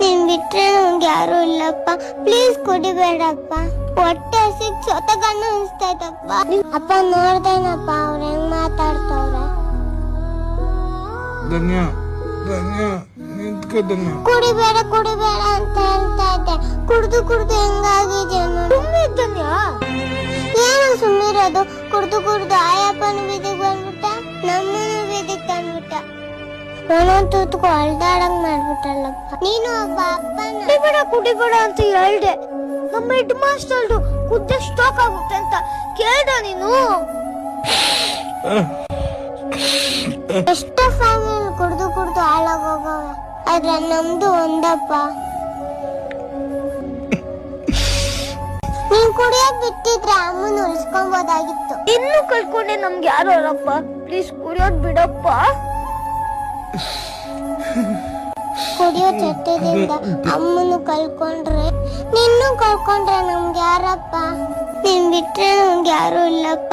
ನಿನ್ ಬಿಟ್ರೆ ನಂಗೆ ಯಾರು ಇಲ್ಲಪ್ಪ. ಪ್ಲೀಸ್ ಕುಡಿಬೇಡಪ್ಪ ಹೊಟ್ಟೆ ಹಸಿಗ್ ಸೊತಗಣ್ಣು ಅನಿಸ್ತೈತಪ್ಪ ಅಪ್ಪ ನೋಡ್ದೇನಪ್ಪ ಅವ್ರ ಹೆಂಗ್ ಮಾತಾಡ್ತವ್ರೆ? ಧನ್ಯ ಧನ್ಯ ನಿಂತ್ಕೋ ಧನ್ಯ. ಕುಡಿಬೇಡ ಕುಡಿಬೇಡ ಅಂತ ಹೇಳ್ತಾ ಇದ್ದೆ. ಕುಡ್ದು ಕುಡ್ದು ಹೆಂಗಾಗಿದೆ ಧನ್ಯ ಏನು ಸುಮ್ಮಿರೋದು ಕುಡ್ದು ಕುಡ್ದು ಆಯಪ್ಪನ ಬೀದಿಗೆ ಬಂದ್ಬಿಟ್ಟ ನಮ್ಮ ಬೀದಿಗೆ ತಂದ್ಬಿಟ್ಟ. ಒಂದೊಂದು ತೂತ್ಕೊ ಅಳ್ದಾಡಂಗ್ ಮಾಡ್ಬಿಟ್ಟಲ್ಲಪ್ಪ. ನೀನು ಕುಡಿಬೇಡ ಕುಡಿಬೇಡ ಅಂತ ಹೇಳ್ದೆ. ನಮ್ಮ ಹೆಡ್ ಮಾಸ್ಟರ್ ಕುದ್ದೆ ಸ್ಟಾಕ್ ಆಗುತ್ತೆ ಅಂತ ಕೇಳ್ದ ನೀನು. ಎಷ್ಟೋ ಫ್ಯಾಮಿಲಿ ಕುಡ್ದು ಕುಡ್ದು ಹಾಳಾಗೋಗ ಆದ್ರೆ ನಮ್ದು ಒಂದಪ್ಪ. ನೀನ್ ಕುಡಿಯಕ್ ಬಿಟ್ಟಿದ್ರೆ ಅಮ್ಮನ ಉಳಿಸ್ಕೊಬೋದಾಗಿತ್ತು ಇನ್ನು ಕಳ್ಕೊಂಡೆ ನಮ್ಗೆ ಯಾರು ಅಲ್ಲಪ್ಪ ಪ್ಲೀಸ್ ಕುಡಿಯೋದ್ ಬಿಡಪ್ಪ. ಕುಡಿಯೋ ಚಟ್ಟದಿಂದ ಅಮ್ಮನು ಕಳ್ಕೊಂಡ್ರೆ ನಿನ್ನೂ ಕಳ್ಕೊಂಡ್ರೆ ನಮ್ಗೆ ಯಾರಪ್ಪ? ನಿನ್ ಬಿಟ್ರೆ ನಮ್ಗೆ ಯಾರು ಇಲ್ಲಪ್ಪ.